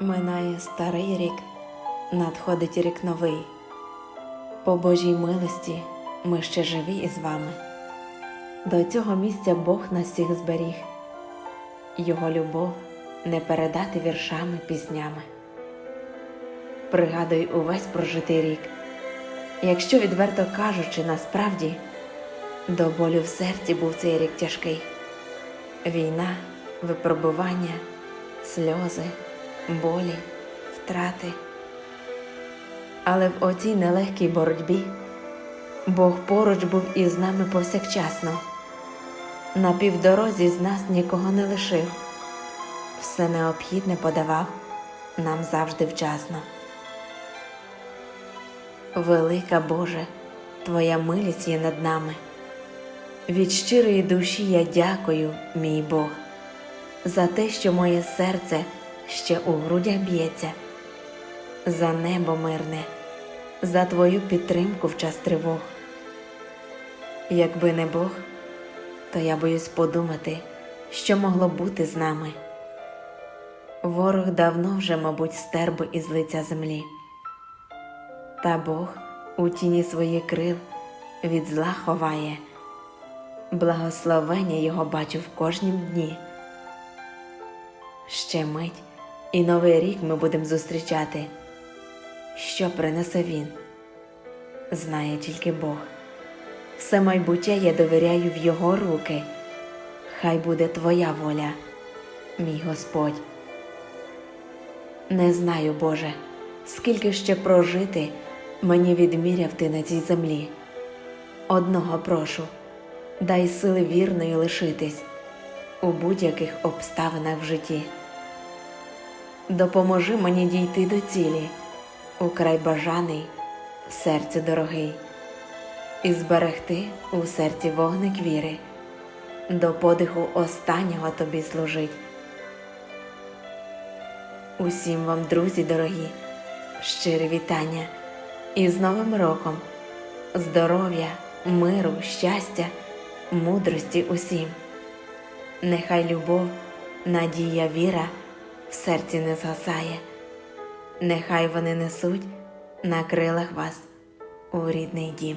Минає старий рік, надходить рік новий. По Божій милості ми ще живі із вами. До цього місця Бог нас всіх зберіг, Його любов не передати віршами, піснями. Пригадуй увесь прожитий рік. Якщо відверто кажучи, насправді до болю в серці був цей рік тяжкий. Війна, випробування, сльози, болі, втрати. Але в оцій нелегкій боротьбі Бог поруч був із нами повсякчасно. На півдорозі з нас нікого не лишив, все необхідне подавав нам завжди вчасно. Велика Боже, Твоя милість є над нами. Від щирої душі я дякую, мій Бог, за те, що моє серце ще у грудях б'ється, за небо мирне, за Твою підтримку в час тривог. Якби не Бог, то я боюсь подумати, що могло бути з нами. Ворог давно вже, мабуть, стер би із лиця землі. Та Бог у тіні своїх крил від зла ховає, благословення Його бачу в кожнім дні. Ще мить і новий рік ми будемо зустрічати. Що принесе він, знає тільки Бог. Все майбуття я довіряю в Його руки. Хай буде Твоя воля, мій Господь. Не знаю, Боже, скільки ще прожити мені відміряв ти на цій землі. Одного прошу, дай сили вірної лишитись у будь-яких обставинах в житті. Допоможи мені дійти до цілі, у край бажаний, серцю дорогий, і зберегти у серці вогник віри, до подиху останнього тобі служить. Усім вам, друзі дорогі, щире вітання. І з Новим роком, здоров'я, миру, щастя, мудрості усім. Нехай любов, надія, віра серці не згасає, нехай вони несуть на крилах вас у рідний дім.